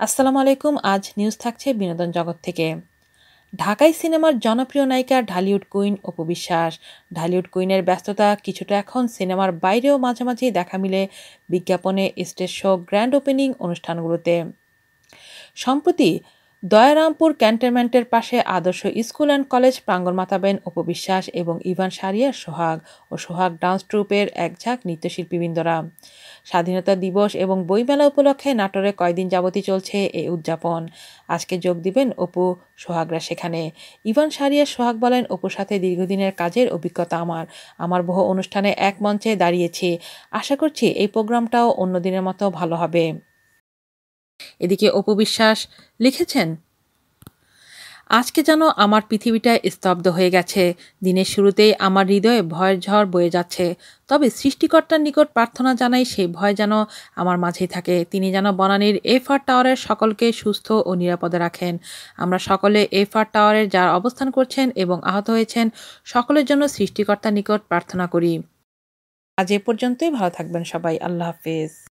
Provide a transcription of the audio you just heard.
আসসালামু আলাইকুম, আজ নিউজ থাকছে বিনোদন জগৎ থেকে। ঢাকাই সিনেমার জনপ্রিয় নায়িকা ঢালিউড কুইন অপু বিশ্বাস। ঢালিউড কুইনের ব্যস্ততা কিছুটা এখন সিনেমার বাইরেও মাঝামাঝি দেখা মিলে বিজ্ঞাপনে স্টেজ শো গ্র্যান্ড ওপেনিং অনুষ্ঠানগুলোতে। সম্প্রতি দয়ারামপুর ক্যান্টনমেন্টের পাশে আদর্শ স্কুল অ্যান্ড কলেজ প্রাঙ্গণ মাতাবেন উপবিশ্বাস এবং ইভান সারিয়ার সোহাগ ও সোহাগ ডান্স ট্রুপের এক ঝাঁক নৃত্যশিল্পীবৃন্দরা। স্বাধীনতা দিবস এবং বইমেলা উপলক্ষে নাটোরে কয়দিন যাবতই চলছে এই উদযাপন। আজকে যোগ দিবেন অপু, সোহাগরা সেখানে। ইভান সারিয়ার সোহাগ বলেন, অপুর সাথে দীর্ঘদিনের কাজের অভিজ্ঞতা আমার। আমার বহু অনুষ্ঠানে এক মঞ্চে দাঁড়িয়েছি। আশা করছি এই প্রোগ্রামটাও অন্য দিনের মতো ভালো হবে। এদিকে অপু বিশ্বাস লিখেছেন, আজকে যেন আমার পৃথিবীটা স্তব্ধ হয়ে গেছে। দিনের শুরুতেই আমার হৃদয়ে ভয়ের ঝড় বয়ে যাচ্ছে। তবে সৃষ্টিকর্তার নিকট প্রার্থনা জানাই সেই ভয় যেন আমার মাঝেই থাকে। তিনি যেন বনানীর এফ আর টাওয়ারের সকলকে সুস্থ ও নিরাপদে রাখেন। আমরা সকলে এফ আর টাওয়ারের যার অবস্থান করছেন এবং আহত হয়েছেন, সকলের জন্য সৃষ্টিকর্তার নিকট প্রার্থনা করি। আজ এ পর্যন্তই। ভালো থাকবেন সবাই। আল্লাহ হাফেজ।